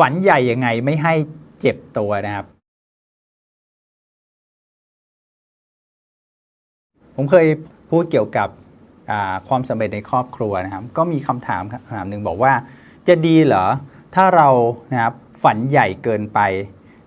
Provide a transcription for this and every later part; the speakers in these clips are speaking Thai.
ฝันใหญ่ยังไงไม่ให้เจ็บตัวนะครับ ผมเคยพูดเกี่ยวกับความสำเร็จในครอบครัวนะครับ ก็มีคำถามคำถามหนึ่งบอกว่า จะดีเหรอ ถ้าเรานะครับฝันใหญ่เกินไป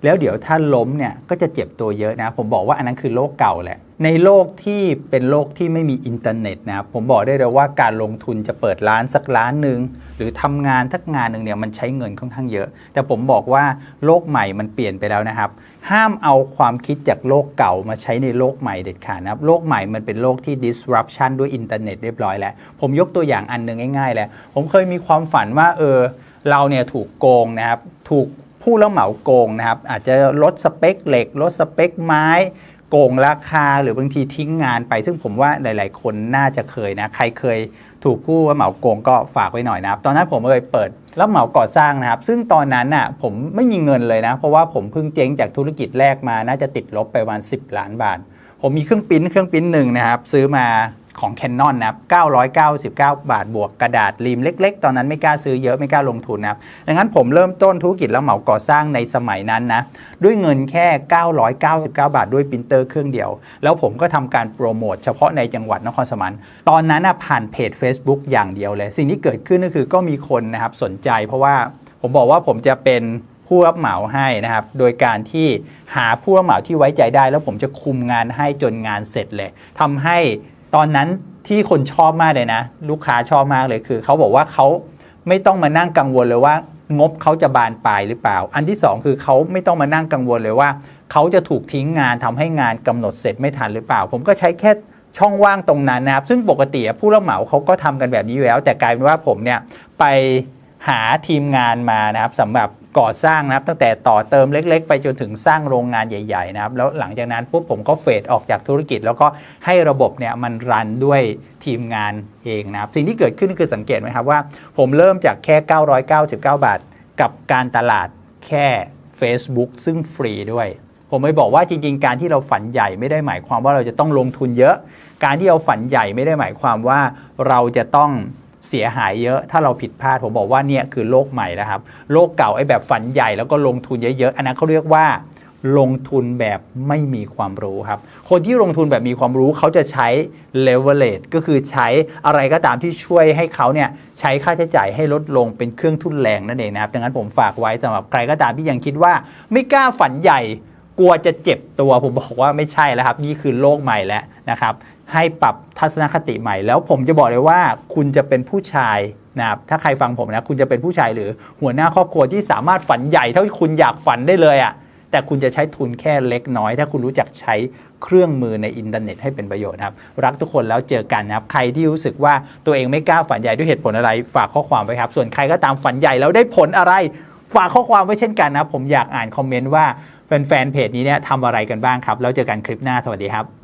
แล้วเดี๋ยวถ้าล้มเนี่ยก็จะเจ็บตัวเยอะนะ ผมบอกว่าอันนั้นคือโลกเก่าแหละ ในโลกที่เป็นโลกที่ไม่มีอินเทอร์เน็ตนะครับผมบอกได้เลยว่าการลงทุนจะเปิดร้านสักร้านหนึ่งหรือทำงานทักงานหนึ่งเนี่ยมันใช้เงินค่อนข้างเยอะ แต่ผมบอกว่าโลกใหม่มันเปลี่ยนไปแล้วนะครับ ห้ามเอาความคิดจากโลกเก่ามาใช้ในโลกใหม่เด็ดขาดนะครับโลกใหม่มันเป็นโลกที่ disruption ด้วยอินเทอร์เน็ตเรียบร้อยแล้วผมยกตัวอย่างอันหนึ่งง่ายๆแหล้วผมเคยมีความฝันว่าเออเราเนี่ยถูกโกงนะครับถูก ผู้รับเหมาโกงนะครับ อาจจะลดสเปคเหล็ก ลดสเปคไม้ โกงราคาหรือบางทีทิ้งงานไป ซึ่งผมว่าหลาย ๆ คนน่าจะเคยนะ ใครเคยถูกผู้รับเหมาโกงก็ฝากไว้หน่อยนะครับ ตอนนั้นผมเคยเปิดรับเหมาก่อสร้างนะครับ ซึ่งตอนนั้นน่ะผมไม่มีเงินเลยนะ เพราะว่าผมเพิ่งเจ๊งจากธุรกิจแรกมา น่าจะติดลบไปประมาณ10 ล้านบาท ผมมีเครื่องปิ้นเครื่องปิ้นหนึ่งนะครับ ซื้อมา ของ Canon นะครับ999 บาทบวกกระดาษริมเล็ก ๆ ตอนนั้นไม่กล้าซื้อเยอะไม่กล้าลงทุนนะครับดังนั้นผมเริ่มต้นธุรกิจแล้วเหมาก่อสร้างในสมัยนั้นนะด้วยเงินแค่ 999 บาทด้วยปรินเตอร์เครื่องเดียว แล้วผมก็ทำการโปรโมทเฉพาะในจังหวัดนครสวรรค์ตอนนั้นผ่านเพจ Facebook อย่างเดียวเลย สิ่งที่เกิดขึ้นก็คือก็มีคนนะครับสนใจ เพราะว่าผมบอกว่าผมจะเป็นผู้รับเหมาให้นะครับ โดยการที่หาผู้รับเหมาที่ไว้ใจได้ แล้วผมจะคุมงานให้จนงานเสร็จเลยทำให้ ตอนนั้นที่คนชอบมากเลยนะ ลูกค้าชอบมากเลยคือเขาบอกว่าเขาไม่ต้องมานั่งกังวลเลยว่างบเขาจะบานปลายหรือเปล่า อันที่สองคือเขาไม่ต้องมานั่งกังวลเลยว่าเขาจะถูกทิ้งงานทำให้งานกำหนดเสร็จไม่ทันหรือเปล่า ผมก็ใช้แค่ช่องว่างตรงนั้นนะครับ ซึ่งปกติผู้รับเหมาเขาก็ทำกันแบบนี้แล้ว แต่กลายเป็นว่าผมเนี่ยไปหาทีมงานมานะครับสำหรับ ก่อสร้างนะครับ ตั้งแต่ต่อเติมเล็ก ๆ ไปจนถึงสร้างโรงงานใหญ่ๆนะครับแล้วหลังจากนั้นปุ๊บผมก็เฟดออกจากธุรกิจ แล้วก็ให้ระบบเนี่ยมันรันด้วยทีมงานเองนะครับ สิ่งที่เกิดขึ้นคือสังเกตไหมครับว่า ผมเริ่มจากแค่ 999 บาท กับการตลาดแค่ Facebook ซึ่งฟรีด้วยผมไม่บอกว่าจริงๆ การที่เราฝันใหญ่ไม่ได้หมายความว่าเราจะต้องลงทุนเยอะ การที่เราฝันใหญ่ไม่ได้หมายความว่าเราจะต้อง เสียหายเยอะ ถ้าเราผิดพลาด ผมบอกว่าเนี่ยคือโลกใหม่แล้วครับ โลกเก่าไอ้แบบฝันใหญ่แล้วก็ลงทุนเยอะๆ อันนั้นเขาเรียกว่าลงทุนแบบไม่มีความรู้ครับ คนที่ลงทุนแบบมีความรู้เขาจะใช้ leverage ก็คือใช้อะไรก็ตามที่ช่วยให้เขาเนี่ยใช้ค่าใช้จ่ายให้ลดลงเป็นเครื่องทุนแรงนั่นเองนะครับดังนั้นผมฝากไว้สำหรับใครก็ตามที่ยังคิดว่า ไม่กล้าฝันใหญ่กลัวจะเจ็บตัวผมบอกว่าไม่ใช่แล้วครับ นี่คือโลกใหม่แล้วนะครับ ให้ปรับทัศนคติใหม่ แล้วผมจะบอกเลยว่าคุณจะเป็นผู้ชายนะครับถ้าใครฟังผมนะคุณจะเป็นผู้ชายหรือหัวหน้าครอบครัวที่สามารถฝันใหญ่เท่าที่คุณอยากฝันได้เลยอะ่ะแต่คุณจะใช้ทุนแค่เล็กน้อย ถ้าคุณรู้จักใช้เครื่องมือในอินเทอร์เน็ตให้เป็นประโยชน์ครับ รักทุกคนแล้วเจอกันนะครับ ใครที่รู้สึกว่าตัวเองไม่กล้าฝันใหญ่ด้วยเหตุผลอะไร ฝากข้อความไว้ครับ ส่วนใครก็ตามฝันใหญ่แล้วได้ผลอะไร ฝากข้อความไว้เช่นกันนะครับผมอยากอ่านคอมเมนต์ว่าแฟนๆเพจนี้เนี่ยทำอะไรกันบ้างครับแล้วเจอกันคลิปหน้าสวัสดีครับ